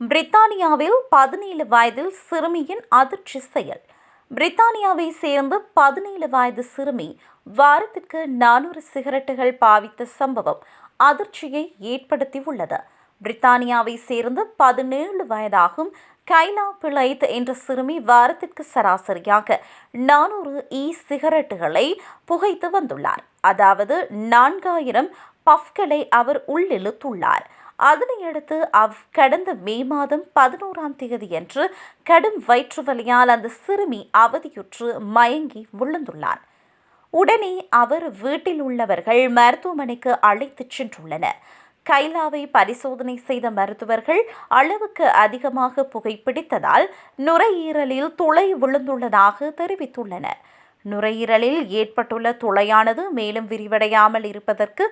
பிரித்தானியாவில் பதினேழு வயதில் சிறுமியின் அதிர்ச்சி செயல். பிரித்தானியாவை சேர்ந்த பதினேழு வயது சிறுமி வாரத்திற்கு நானூறு சிகரெட்டுகள் பாவித்த சம்பவம் அதிர்ச்சியை ஏற்படுத்தியுள்ளது. பிரித்தானியாவை சேர்ந்த பதினேழு வயதாகும் கைலா பிளைத் என்ற சிறுமி வாரத்திற்கு சராசரியாக நானூறு இ சிகரெட்டுகளை புகைத்து வந்துள்ளார். அதாவது நான்காயிரம் பஃப்களை அவர் உள்ளிழுத்துள்ளார். அதனையடுத்து அவ் கடந்த மே மாதம் பதினோராம் தேதியன்று கடும் வயிற்று வலியால் அந்த சிறுமி அவதியுற்று மயங்கி விழுந்துள்ளார் உடனே அவர் வீட்டில் உள்ளவர்கள் மருத்துவமனைக்கு அழைத்துச் சென்றுள்ளனர். கைலாவை பரிசோதனை செய்த மருத்துவர்கள் அளவுக்கு அதிகமாக புகைப்பிடித்ததால் நுரையீரலில் துளை விழுந்துள்ளதாக தெரிவித்துள்ளனர். நுரையீரலில் ஏற்பட்டுள்ள துளையானது மேலும் விரிவடையாமல் இருப்பதற்கு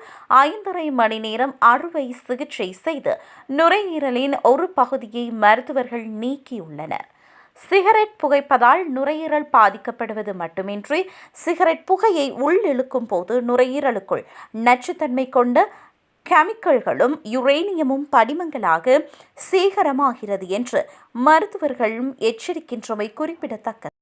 ஐந்தரை மணி நேரம் அறுவை சிகிச்சை செய்து நுரையீரலின் ஒரு பகுதியை மருத்துவர்கள் நீக்கியுள்ளனர். சிகரெட் புகைப்பதால் நுரையீரல் பாதிக்கப்படுவது மட்டுமின்றி சிகரெட் புகையை உள்ளிழுக்கும் போது நுரையீரலுக்குள் நச்சுத்தன்மை கொண்ட கெமிக்கல்களும் யுரேனியமும் படிமங்களாக சேகரமாகிறது என்று மருத்துவர்களும் எச்சரிக்கின்றமை குறிப்பிடத்தக்கது.